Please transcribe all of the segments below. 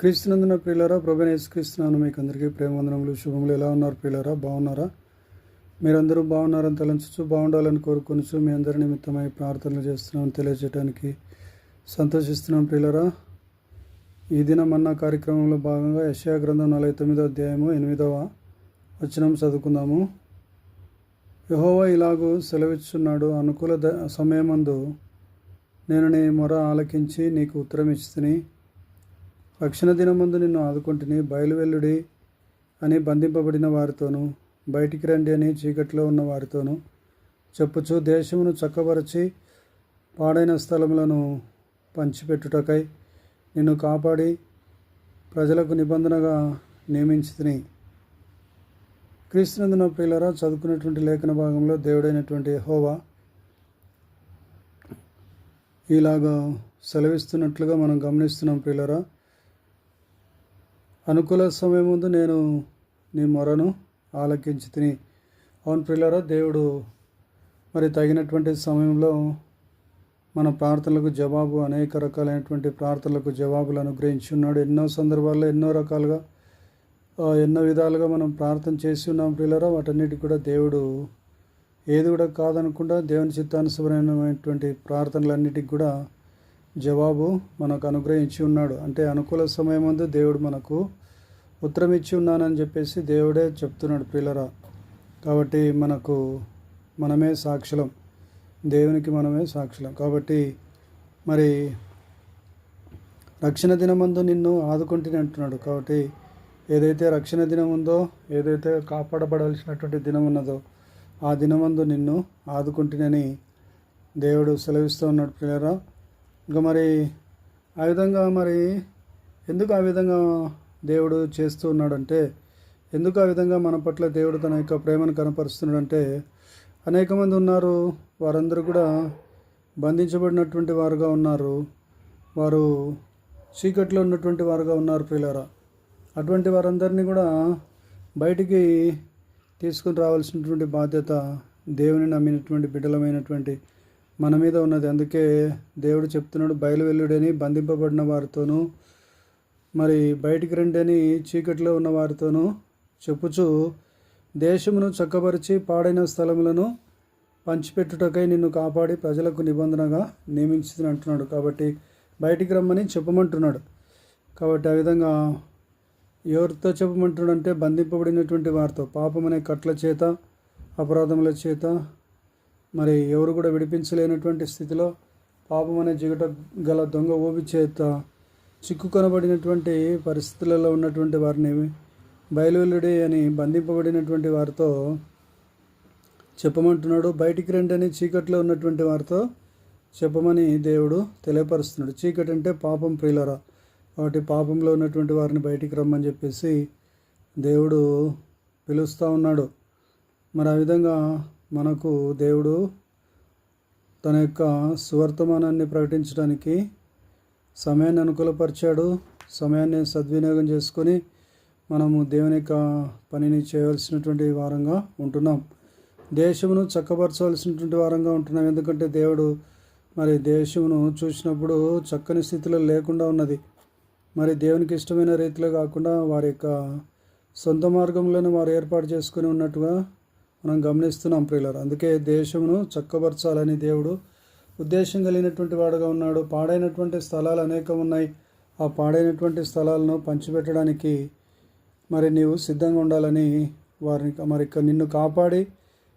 క్రీస్తునందున ప్రియులరా ప్రభుని యేసుక్రీస్తున్నాను మీకు అందరికీ ప్రేమవందనములు శుభములు. ఎలా ఉన్నారు ప్రియులరా? బాగున్నారా? మీరందరూ బాగున్నారని తలంచు బాగుండాలని కోరుకొనుచు మీ అందరి నిమిత్తమై ప్రార్థనలు చేస్తున్నాం తెలియజేయడానికి సంతోషిస్తున్నాం ప్రియులరా. ఈ దినం అన్న కార్యక్రమంలో భాగంగా యశయా గ్రంథం నలభై తొమ్మిదో అధ్యాయము ఎనిమిదవ వచనం చదువుకుందాము. యహోవా ఇలాగూ సెలవిస్తున్నాడు అనుకూల ద సమయమందు నేను నీ మొర ఆలకించి నీకు ఉత్తరం ఇచ్చితిని రక్షణ దినమందు నిన్ను ఆదుకుంటుని బయలువెల్లుడి అని బంధింపబడిన వారితోనూ బయటికి రండి అని చీకట్లో ఉన్న వారితోనూ చెప్పుచు దేశమును చక్కబరచి పాడైన స్థలములను పంచిపెట్టుటకై నిన్ను కాపాడి ప్రజలకు నిబంధనగా నియమించితిని. క్రీస్తునందున ప్రియులరా చదువుకున్నటువంటి లేఖన భాగంలో దేవుడైనటువంటి హోవా ఇలాగా సెలవిస్తున్నట్లుగా మనం గమనిస్తున్నాం ప్రియులరా. అనుకూల సమయం ముందు నేను నీ మొరను ఆలకించి తిని. అవును ప్రియులరా దేవుడు మరి తగినటువంటి సమయంలో మన ప్రార్థనలకు జవాబు అనేక రకాలైనటువంటి ప్రార్థనలకు జవాబులు అనుగ్రహించి ఉన్నాడు. ఎన్నో సందర్భాల్లో ఎన్నో రకాలుగా ఎన్నో విధాలుగా మనం ప్రార్థన చేసి ఉన్నాం ప్రియులరా. వాటన్నిటికి కూడా దేవుడు ఏది కూడా కాదనకుండా దేవుని చిత్తానుసరమైనటువంటి ప్రార్థనలన్నిటికి కూడా జవాబు మనకు అనుగ్రహించి ఉన్నాడు. అంటే అనుకూల సమయం ముందు దేవుడు మనకు ఉత్తరం ఇచ్చి ఉన్నానని చెప్పేసి దేవుడే చెప్తున్నాడు ప్రియులరా. కాబట్టి మనకు మనమే సాక్షులం. దేవునికి మనమే సాక్షులం. కాబట్టి మరి రక్షణ దినమందు నిన్ను ఆదుకుంటూనే అంటున్నాడు. కాబట్టి ఏదైతే రక్షణ దినం ఉందో ఏదైతే కాపాడబడాల్సినటువంటి దినం ఉన్నదో ఆ దినమందు నిన్ను ఆదుకుంటునని దేవుడు సెలవిస్తూ ఉన్నాడు ప్రియులరా. ఇంకా మరి ఆ విధంగా మరి ఎందుకు ఆ విధంగా దేవుడు చేస్తూ ఉన్నాడంటే ఎందుకు ఆ విధంగా మన పట్ల దేవుడు తన యొక్క ప్రేమను కనపరుస్తున్నాడంటే అనేక మంది ఉన్నారు వారందరూ కూడా బంధించబడినటువంటి వారుగా ఉన్నారు వారు చీకట్లో ఉన్నటువంటి వారుగా ఉన్నారు ప్రియులారా. అటువంటి వారందరినీ కూడా బయటికి తీసుకుని రావాల్సినటువంటి బాధ్యత దేవుని నమ్మినటువంటి బిడ్డలమైనటువంటి మన మీద ఉన్నది. అందుకే దేవుడు చెప్తున్నాడు బయలువెల్లుడని బంధింపబడిన వారితోనూ మరి బయటికి రండి అని చీకట్లో ఉన్న వారితోనూ చెప్పుచు దేశమును చక్కబరిచి పాడైన స్థలములను పంచిపెట్టుటకై నిన్ను కాపాడి ప్రజలకు నిబంధనగా నియమించింది అంటున్నాడు. కాబట్టి బయటికి రమ్మని చెప్పమంటున్నాడు. కాబట్టి ఆ విధంగా ఎవరితో చెప్పమంటున్నాడంటే బంధింపబడినటువంటి వారితో పాపం అనే కట్ల చేత అపరాధముల చేత మరి ఎవరు కూడా విడిపించలేనటువంటి స్థితిలో పాపం అనే జిగట గల దొంగ ఓపి చేత చిక్కుకొనబడినటువంటి పరిస్థితులలో ఉన్నటువంటి వారిని బయలువెల్లుడి అని బంధింపబడినటువంటి వారితో చెప్పమంటున్నాడు. బయటికి రండి అని చీకట్లో ఉన్నటువంటి వారితో చెప్పమని దేవుడు తెలియపరుస్తున్నాడు. చీకటి అంటే పాపం ప్రియులరా. కాబట్టి పాపంలో ఉన్నటువంటి వారిని బయటికి రమ్మని చెప్పేసి దేవుడు పిలుస్తూ ఉన్నాడు. మరి ఆ విధంగా మనకు దేవుడు తన యొక్క సువర్తమానాన్ని ప్రకటించడానికి సమయాన్ని అనుకూలపరిచాడు. సమయాన్ని సద్వినియోగం చేసుకొని మనము దేవుని యొక్క పనిని చేయవలసినటువంటి వారంగా ఉంటున్నాం. దేశమును చక్కపరచవలసినటువంటి వారంగా ఉంటున్నాం. ఎందుకంటే దేవుడు మరి దేశమును చూసినప్పుడు చక్కని స్థితిలో లేకుండా ఉన్నది. మరి దేవునికి ఇష్టమైన రీతిలో కాకుండా వారి యొక్క సొంత మార్గంలోనే వారు ఏర్పాటు చేసుకుని ఉన్నట్టుగా మనం గమనిస్తున్నాం ప్రియులర్. అందుకే దేశమును చక్కబరచాలని దేవుడు ఉద్దేశం కలిగినటువంటి వాడుగా ఉన్నాడు. పాడైనటువంటి స్థలాలు అనేకం ఉన్నాయి ఆ పాడైనటువంటి స్థలాలను పంచిపెట్టడానికి మరి నీవు సిద్ధంగా ఉండాలని వారిని మరి ఇక నిన్ను కాపాడి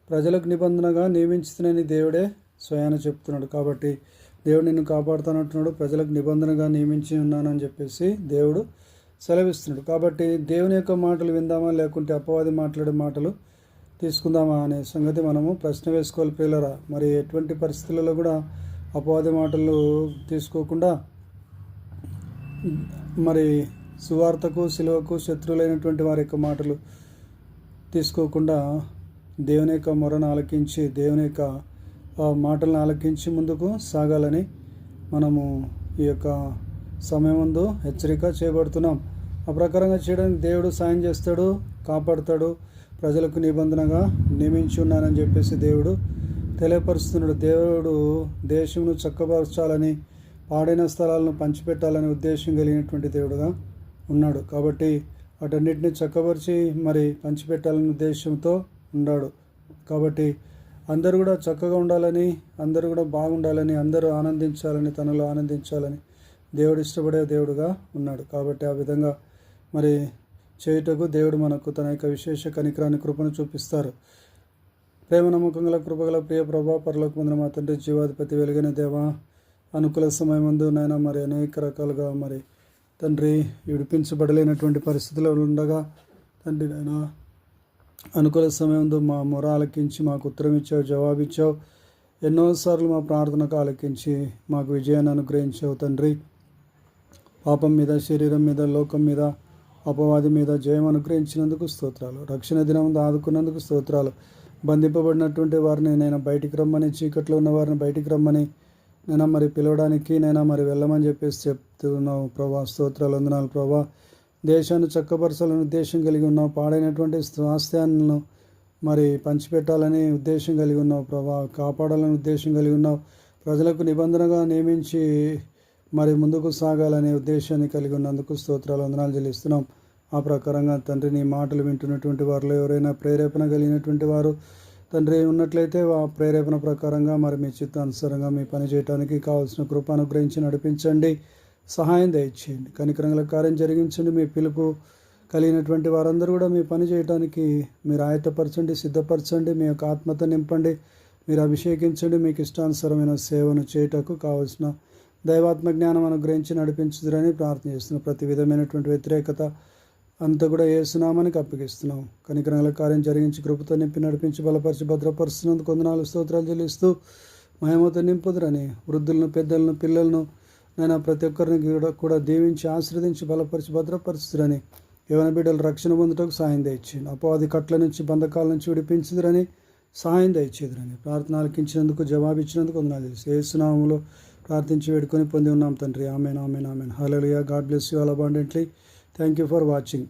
ప్రజలకు నిబంధనగా నియమించుతున్నని దేవుడే స్వయాన చెప్తున్నాడు. కాబట్టి దేవుడు నిన్ను కాపాడుతానంటున్నాడు. ప్రజలకు నిబంధనగా నియమించి ఉన్నానని చెప్పేసి దేవుడు సెలవిస్తున్నాడు. కాబట్టి దేవుని యొక్క మాటలు విందామా? లేకుంటే అపవాది మాట్లాడే మాటలు తీసుకుందామా అనే సంగతి మనము ప్రశ్న వేసుకోవాలి ప్రియులరా మరి ఎటువంటి పరిస్థితులలో కూడా అపవాది మాటలు తీసుకోకుండా మరి సువార్తకు సిలువకు శత్రువులైనటువంటి వారి యొక్క మాటలు తీసుకోకుండా దేవుని యొక్క మొరను ఆలకించి దేవుని యొక్క మాటలను ఆలకించి ముందుకు సాగాలని మనము ఈ యొక్క సమయం ముందు హెచ్చరిక చేయబడుతున్నాం. ఆ ప్రకారంగా చేయడానికి దేవుడు సాయం చేస్తాడు కాపాడుతాడు ప్రజలకు నిబంధనగా నియమించి ఉన్నానని చెప్పేసి దేవుడు తెలియపరుస్తున్నాడు. దేవుడు దేశమును చక్కపరచాలని పాడైన స్థలాలను పంచిపెట్టాలనే ఉద్దేశం కలిగినటువంటి దేవుడుగా ఉన్నాడు. కాబట్టి వాటన్నిటిని చక్కపరిచి మరి పంచిపెట్టాలనే ఉద్దేశంతో ఉన్నాడు. కాబట్టి అందరూ కూడా చక్కగా ఉండాలని అందరూ కూడా బాగుండాలని అందరూ ఆనందించాలని తనలో ఆనందించాలని దేవుడు ఇష్టపడే దేవుడుగా ఉన్నాడు. కాబట్టి ఆ విధంగా మరి చేయుటకు దేవుడు మనకు తన యొక్క విశేష కనికరాన్ని కృపను చూపిస్తారు. ప్రేమ నమ్మకంగల కృపగల ప్రియ ప్రభా పరలోక ముందు మా తండ్రి జీవాధిపతి వెలిగిన దేవ అనుకూల సమయం ముందు నాయన మరి అనేక రకాలుగా మరి తండ్రి విడిపించబడలేనటువంటి పరిస్థితుల్లో ఉండగా తండ్రి నాయన అనుకూల సమయంలో మా మొర ఆలకించి మాకు ఉత్తరం ఇచ్చావు జవాబు ఇచ్చావు. ఎన్నోసార్లు మా ప్రార్థనకు ఆలకించి మాకు విజయాన్ని అనుగ్రహించావు తండ్రి. పాపం మీద శరీరం మీద లోకం మీద అపవాది మీద జయం అనుగ్రహించినందుకు స్తోత్రాలు. రక్షణ దినం ఆదుకున్నందుకు స్తోత్రాలు. బంధింపబడినటువంటి వారిని నేను బయటికి రమ్మని చీకట్లో ఉన్న వారిని బయటికి రమ్మని నేను మరి పిలవడానికి నేను మరి వెళ్ళమని చెప్పేసి చెప్తున్నావు ప్రభా. స్తోత్రాలు వందనాలు ప్రభా. దేశాన్ని చక్కపరచాలని ఉద్దేశం కలిగి ఉన్నావు. పాడైనటువంటి స్వాస్థ్యాలను మరి పంచిపెట్టాలని ఉద్దేశం కలిగి ఉన్నావు ప్రభా. కాపాడాలని ఉద్దేశం కలిగి ఉన్నావు. ప్రజలకు నిబంధనగా నియమించి మరి ముందుకు సాగాలనే ఉద్దేశాన్ని కలిగి ఉన్నందుకు స్తోత్రాలు వందనాలు చెల్లిస్తున్నాం. ఆ ప్రకారంగా తండ్రి నీ మాటలు వింటున్నటువంటి వారిలో ఎవరైనా ప్రేరేపణ కలిగినటువంటి వారు తండ్రి ఉన్నట్లయితే ఆ ప్రేరేపణ ప్రకారంగా మరి మీ చిత్తానుసారంగా మీ పని చేయడానికి కావాల్సిన కృప అనుగ్రహించి నడిపించండి. సహాయం దయచేయండి. కనికరంగల కార్యం జరిగించండి. మీ పిలుపు కలిగినటువంటి వారందరూ కూడా మీ పని చేయడానికి మీరు ఆయతపరచండి సిద్ధపరచండి. మీ యొక్క ఆత్మత నింపండి. మీరు అభిషేకించండి. మీకు ఇష్టానుసరమైన సేవను చేయటకు కావలసిన దైవాత్మ జ్ఞానం అనుగ్రహించి నడిపించుదురని ప్రార్థన చేస్తున్నాం. ప్రతి విధమైనటువంటి వ్యతిరేకత అంతా కూడా ఏసునామానికి అప్పగిస్తున్నాం. కనికరంగల కార్యం జరిగించి కృపతో నింపి నడిపించి బలపరిచి భద్రపరుస్తున్నందుకు కొందనాలు స్తోత్రాలు చెల్లిస్తూ మహిమతో నింపుదురని వృద్ధులను పెద్దలను పిల్లలను నేను ప్రతి ఒక్కరిని కూడా దీవించి ఆశ్రదించి బలపరిచి భద్రపరుచుదురని యవన బిడ్డలు రక్షణ పొందుటకు సాయం దయచేయండి. అపవాది కట్ల నుంచి బంధకాల నుంచి విడిపించుదురని సాయం దయచేదురని ప్రార్థన ఆలకించినందుకు జవాబిచ్చినందుకు వందనాలు తెలుసు ఏసునామంలో ప్రార్థించి వేడుకొని పొంది ఉన్నాం తండ్రి. Amen amen amen. Hello God bless you all abundantly thank you for watching